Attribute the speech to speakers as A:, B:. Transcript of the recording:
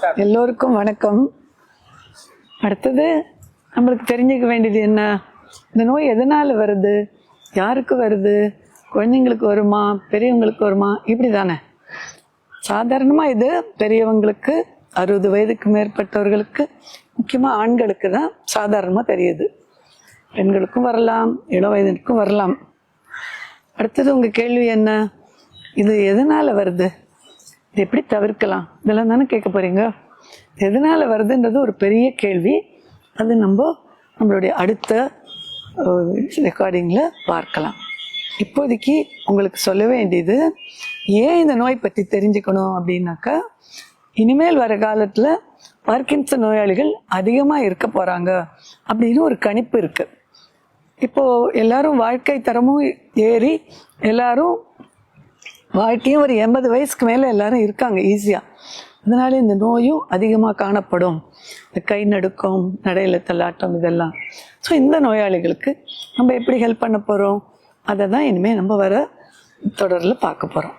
A: எல்லோருக்கும் வணக்கம். அடுத்தது நம்மளுக்கு தெரிஞ்சுக்க வேண்டியது என்ன? இந்த நோய் எதனால் வருது? யாருக்கு வருது? குழந்தைங்களுக்கு வருமா? பெரியவங்களுக்கு வருமா? இப்படி தானே சாதாரணமாக இது பெரியவங்களுக்கு அறுபது வயதுக்கு மேற்பட்டவர்களுக்கு முக்கியமாக ஆண்களுக்கு தான் சாதாரணமாக தெரியுது. பெண்களுக்கும் வரலாம் இளம் வயதிற்கும் வரலாம். அடுத்தது உங்கள் கேள்வி என்ன? இது எதனால் வருது? இது எப்படி தவிர்க்கலாம்? இதெல்லாம் தானே கேட்க போகிறீங்க எதனால் வருதுன்றது ஒரு பெரிய கேள்வி. அது நம்ம நம்மளுடைய அடுத்த ரெக்கார்டிங்கில் பார்க்கலாம். இப்போதைக்கு உங்களுக்கு சொல்ல வேண்டியது ஏன் இந்த நோய் பற்றி தெரிஞ்சுக்கணும் அப்படின்னாக்கா இனிமேல் வர காலத்தில் பார்க்கின்சன் நோயாளிகள் அதிகமாக இருக்க போகிறாங்க அப்படின்னு ஒரு கணிப்பு இருக்குது இப்போது எல்லாரும் வாழ்க்கை தரமும் ஏறி எல்லாரும் வாழ்க்கையும் ஒரு எண்பது வயசுக்கு மேலே எல்லாரும் இருக்காங்க ஈஸியாக அதனால இந்த நோயும் அதிகமாக காணப்படும். இந்த கை நடுக்கம் நடையில தள்ளாட்டம் இதெல்லாம். ஸோ இந்த நோயாளிகளுக்கு நம்ம எப்படி ஹெல்ப் பண்ண போகிறோம் அதை தான் இனிமேல் நம்ம வர தொடரில் பார்க்க போகிறோம்